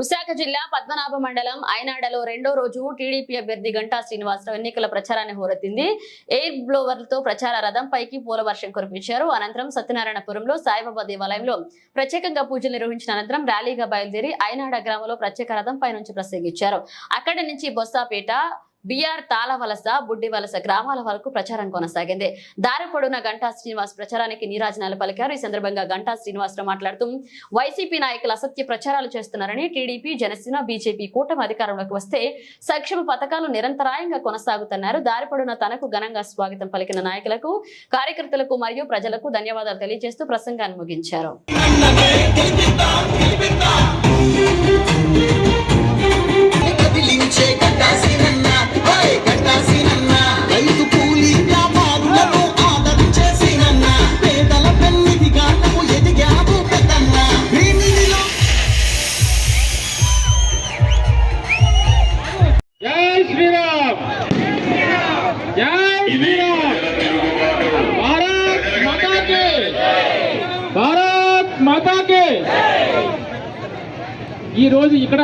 విశాఖ జిల్లా పద్మనాభ మండలం ఐనాడలో రెండో రోజు టీడీపీ అభ్యర్థి గంటా శ్రీనివాసరావు ఎన్నికల ప్రచారాన్ని హోరెత్తింది. ఎయిర్ బ్లోవర్లతో ప్రచార రథం పైకి పూల వర్షం కురిపించారు. అనంతరం సత్యనారాయణపురంలో సాయిబాబా దేవాలయంలో ప్రత్యేకంగా పూజలు నిర్వహించిన అనంతరం ర్యాలీగా బయలుదేరి ఐనాడ గ్రామంలో ప్రత్యేక రథం పై నుంచి ప్రసంగించారు. అక్కడి నుంచి బొస్సాపేట బీఆర్ తాళవలస బుడ్డివలస గ్రామాల వరకు ప్రచారం కొనసాగింది. దారి పొడున గంటా శ్రీనివాస్ ప్రచారానికి నీరాజనాలు పలికారు. ఈ సందర్భంగా గంటా శ్రీనివాసరావు మాట్లాడుతూ వైసీపీ నాయకులు అసత్య ప్రచారాలు చేస్తున్నారని టీడీపీ జనసేన బీజేపీ కూటమి అధికారంలోకి వస్తే సంక్షేమ పథకాలు నిరంతరాయంగా కొనసాగుతున్నారు. దారి తనకు ఘనంగా స్వాగతం పలికిన నాయకులకు కార్యకర్తలకు మరియు ప్రజలకు ధన్యవాదాలు తెలియజేస్తూ ప్రసంగాన్ని ముగించారు. కదిలించే గడ్డాసీనన్న ఈరోజు రోజు ఇక్కడ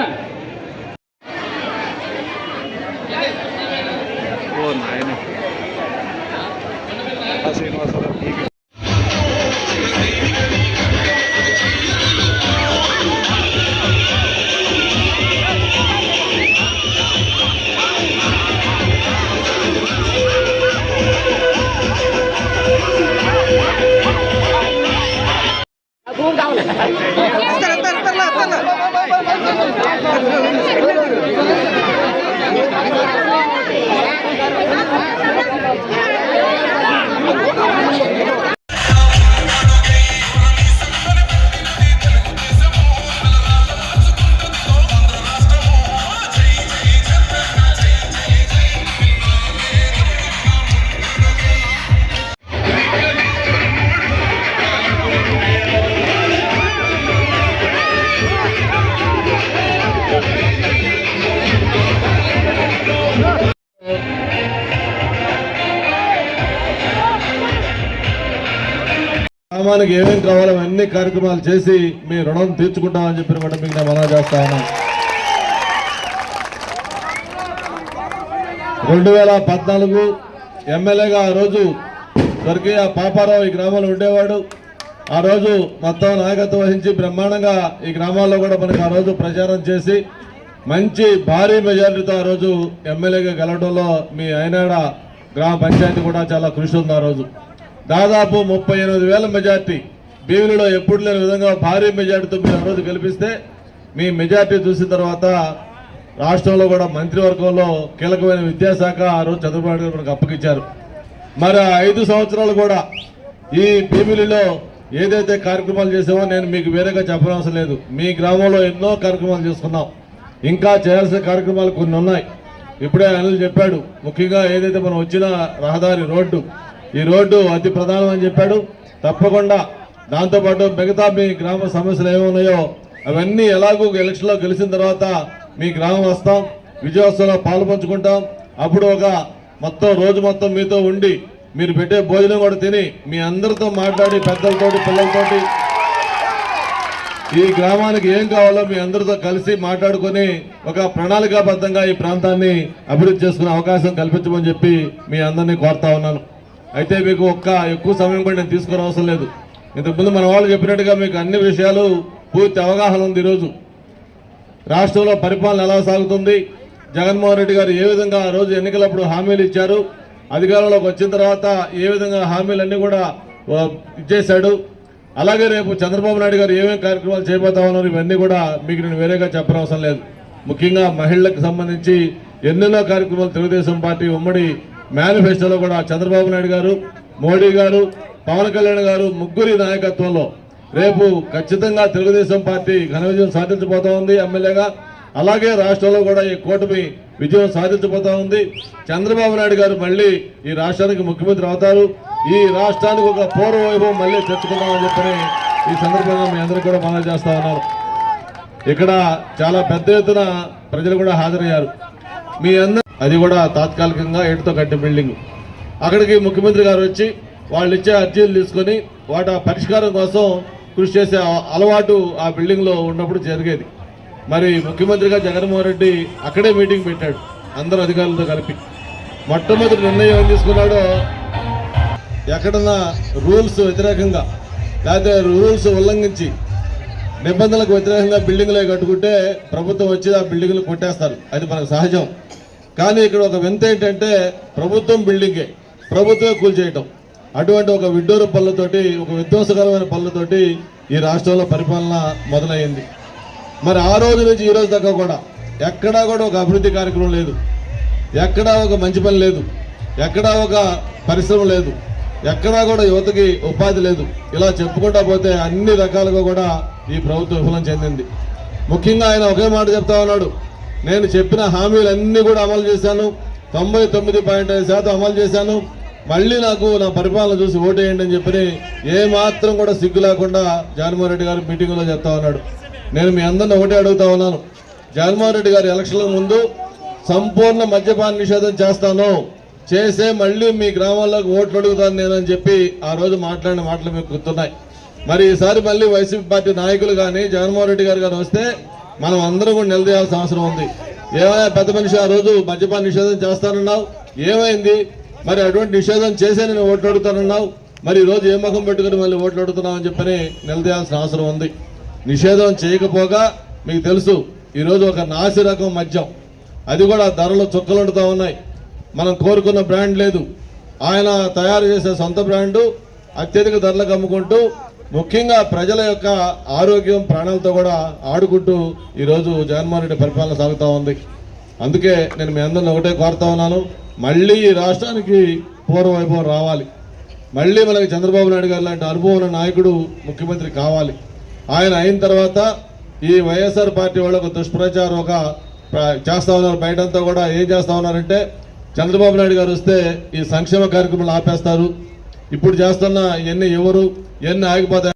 గ్రామానికి ఏమేమి కావాలో అన్ని కార్యక్రమాలు చేసి మీ రుణం తీర్చుకుంటామని చెప్పిన కూడా మీకు నేను మనం చేస్తా ఉన్నాను. రెండు వేల పద్నాలుగు ఎమ్మెల్యేగా ఆ రోజు స్వర్గీయ పాపారావు ఈ గ్రామంలో ఉండేవాడు. ఆ రోజు మొత్తం నాయకత్వం వహించి బ్రహ్మాండంగా ఈ గ్రామాల్లో కూడా మనకు ఆ రోజు ప్రచారం చేసి మంచి భారీ మెజారిటీతో ఆ రోజు ఎమ్మెల్యేగా గెలవడంలో మీ అయినాడ గ్రామ పంచాయతీ కూడా చాలా కృషి ఉంది ఆ రోజు. దాదాపు ముప్పై ఎనిమిది వేల మెజార్టీ బీవీలో ఎప్పుడు లేని విధంగా భారీ మెజార్టీతో మీరు ఆ రోజు గెలిపిస్తే మీ మెజార్టీ చూసిన తర్వాత రాష్ట్రంలో కూడా మంత్రివర్గంలో కీలకమైన విద్యాశాఖ ఆ రోజు చంద్రబాబు నాయుడు గారు మనకు అప్పగించారు. మరి ఐదు సంవత్సరాలు కూడా ఈ భీమిలిలో ఏదైతే కార్యక్రమాలు చేసామో నేను మీకు వేరేగా చెప్పనవసరం లేదు. మీ గ్రామంలో ఎన్నో కార్యక్రమాలు చేసుకున్నాం. ఇంకా చేయాల్సిన కార్యక్రమాలు కొన్ని ఉన్నాయి. ఇప్పుడే అనిల్ చెప్పాడు ముఖ్యంగా ఏదైతే మనం వచ్చిన రహదారి రోడ్డు ఈ రోడ్డు అతి ప్రధానం అని చెప్పాడు. తప్పకుండా దాంతోపాటు మిగతా మీ గ్రామ సమస్యలు ఏమున్నాయో అవన్నీ ఎలాగో ఎలక్షన్లో గెలిచిన తర్వాత మీ గ్రామం వస్తాం విజయోత్సవంలో పాలు పంచుకుంటాం అప్పుడు ఒక మొత్తం రోజు మొత్తం మీతో ఉండి మీరు పెట్టే భోజనం కూడా తిని మీ అందరితో మాట్లాడి పెద్దలతోటి పిల్లలతోటి ఈ గ్రామానికి ఏం కావాలో మీ అందరితో కలిసి మాట్లాడుకొని ఒక ప్రణాళికాబద్ధంగా ఈ ప్రాంతాన్ని అభివృద్ధి చేసుకునే అవకాశం కల్పించమని చెప్పి మీ అందరినీ కోరుతా ఉన్నాను. అయితే మీకు ఒక్క ఎక్కువ సమయం కూడా నేను తీసుకునే అవసరం లేదు. ఇంతకుముందు మన వాళ్ళు చెప్పినట్టుగా మీకు అన్ని విషయాలు పూర్తి అవగాహన ఉంది ఈరోజు. రాష్ట్రంలో పరిపాలన ఎలా సాగుతుంది? జగన్మోహన్ రెడ్డి గారు ఏ విధంగా ఆ రోజు ఎన్నికలప్పుడు హామీలు ఇచ్చారు? అధికారంలోకి వచ్చిన తర్వాత ఏ విధంగా హామీలన్నీ కూడా ఇచ్చేశాడు? అలాగే రేపు చంద్రబాబు నాయుడు గారు ఏమేమి కార్యక్రమాలు చేయబోతా ఉన్నారు? ఇవన్నీ కూడా మీకు నేను వేరేగా చెప్పనవసరం లేదు. ముఖ్యంగా మహిళలకు సంబంధించి ఎన్నెన్నో కార్యక్రమాలు తెలుగుదేశం పార్టీ ఉమ్మడి మేనిఫెస్టోలో కూడా చంద్రబాబు నాయుడు గారు మోడీ గారు పవన్ కళ్యాణ్ గారు ముగ్గురి నాయకత్వంలో రేపు ఖచ్చితంగా తెలుగుదేశం పార్టీ ఘన విజయం సాధించబోతా ఉంది ఎమ్మెల్యేగా. అలాగే రాష్ట్రంలో కూడా ఈ కూటమి విజయం సాధించబోతా ఉంది. చంద్రబాబు నాయుడు గారు మళ్ళీ ఈ రాష్ట్రానికి ముఖ్యమంత్రి అవుతారు. ఈ రాష్ట్రానికి ఒక పూర్వ వైభవం మళ్ళీ తెచ్చుకుందామని చెప్పని ఈ సందర్భంగా మీ అందరికీ కూడా మనవి చేస్తా ఉన్నారు. ఇక్కడ చాలా పెద్ద ఎత్తున ప్రజలు కూడా హాజరయ్యారు. మీ అందరూ అది కూడా తాత్కాలికంగా ఎటుతో కట్టే బిల్డింగ్. అక్కడికి ముఖ్యమంత్రి గారు వచ్చి వాళ్ళు ఇచ్చే అర్జీలు తీసుకొని వాటి ఆ పరిష్కారం కోసం కృషి చేసే అలవాటు ఆ బిల్డింగ్లో ఉన్నప్పుడు జరిగేది. మరి ముఖ్యమంత్రిగా జగన్మోహన్ రెడ్డి అక్కడే మీటింగ్ పెట్టాడు అందరు అధికారులతో కలిపి. మొట్టమొదటి నిర్ణయం ఏం తీసుకున్నాడో ఎక్కడన్నా రూల్స్ వ్యతిరేకంగా లేకపోతే రూల్స్ ఉల్లంఘించి నిబంధనలకు వ్యతిరేకంగా బిల్డింగ్లు కట్టుకుంటే ప్రభుత్వం వచ్చి ఆ బిల్డింగ్లు కొట్టేస్తారు. అది మనకు సహజం. కానీ ఇక్కడ ఒక వింత ఏంటంటే ప్రభుత్వం బిల్డింగే. ప్రభుత్వమే కూల్చేయటం అటువంటి ఒక విడ్డూరు పనులతోటి ఒక విధ్వంసకరమైన పనులతోటి ఈ రాష్ట్రంలో పరిపాలన మొదలైంది మరి ఆ రోజు నుంచి ఈ రోజు దాకా కూడా ఎక్కడా కూడా ఒక అభివృద్ధి కార్యక్రమం లేదు. ఎక్కడా ఒక మంచి పని లేదు. ఎక్కడా ఒక పరిశ్రమ లేదు. ఎక్కడా కూడా యువతకి ఉపాధి లేదు. ఇలా చెప్పుకుంటా పోతే అన్ని రకాలుగా కూడా ఈ ప్రభుత్వం విఫలం చెందింది. ముఖ్యంగా ఆయన ఒకే మాట చెప్తా ఉన్నాడు. నేను చెప్పిన హామీలన్నీ కూడా అమలు చేశాను. తొంభై తొమ్మిది పాయింట్ ఐదు శాతం అమలు చేశాను. మళ్ళీ నాకు నా పరిపాలన చూసి ఓటేయండి అని చెప్పి ఏ మాత్రం కూడా సిగ్గు లేకుండా జగన్మోహన్ రెడ్డి గారు మీటింగ్లో చెప్తా ఉన్నాడు. నేను మీ అందరిని ఒకటే అడుగుతా ఉన్నాను. జగన్మోహన్ రెడ్డి గారు ఎలక్షన్ల ముందు సంపూర్ణ మద్యపాన నిషేధం చేస్తాను. చేసే మళ్ళీ మీ గ్రామాల్లోకి ఓట్లు అడుగుతాను నేను అని చెప్పి ఆ రోజు మాట్లాడిన మాటలు మీకు గుర్తున్నాయి. మరి ఈసారి మళ్ళీ వైసీపీ పార్టీ నాయకులు కానీ జగన్మోహన్ రెడ్డి గారు కానీ వస్తే మనం అందరం కూడా నిలదీయాల్సిన అవసరం ఉంది. ఏమైనా పెద్ద మనిషి ఆ రోజు మద్యపాన నిషేధం చేస్తానన్నావు? ఏమైంది? మరి అటువంటి నిషేధం చేసే నేను ఓట్లు అడుగుతానన్నావు? మరి ఈరోజు ఏ ముఖం పెట్టుకుని మళ్ళీ ఓట్లు అడుగుతున్నావు అని చెప్పని నిలదీయాల్సిన అవసరం ఉంది. నిషేధం చేయకపోగా మీకు తెలుసు ఈరోజు ఒక నాసి రకం మద్యం. అది కూడా ధరలు చుక్కలుండుతూ ఉన్నాయి. మనం కోరుకున్న బ్రాండ్ లేదు. ఆయన తయారు చేసే సొంత బ్రాండు అత్యధిక ధరలకు అమ్ముకుంటూ ముఖ్యంగా ప్రజల యొక్క ఆరోగ్యం ప్రాణాలతో కూడా ఆడుకుంటూ ఈరోజు జగన్మోహన్ రెడ్డి పరిపాలన సాగుతూ ఉంది. అందుకే నేను మీ అందరిని ఒకటే కోరుతా ఉన్నాను. మళ్ళీ ఈ రాష్ట్రానికి పూర్వవైభవం రావాలి. మళ్ళీ మనకి చంద్రబాబు నాయుడు గారు లాంటి అనుభవం ఉన్న నాయకుడు ముఖ్యమంత్రి కావాలి. ఆయన అయిన తర్వాత ఈ వైఎస్ఆర్ పార్టీ వాళ్ళకు దుష్ప్రచారం ఒక చేస్తూ ఉన్నారు. బయటంతా కూడా ఏం చేస్తూ ఉన్నారంటే చంద్రబాబు నాయుడు గారు వస్తే ఈ సంక్షేమ కార్యక్రమాలు ఆపేస్తారు. ఇప్పుడు చేస్తున్న ఇవన్నీ ఎవరు ఇవన్నీ ఆగిపోతాయి.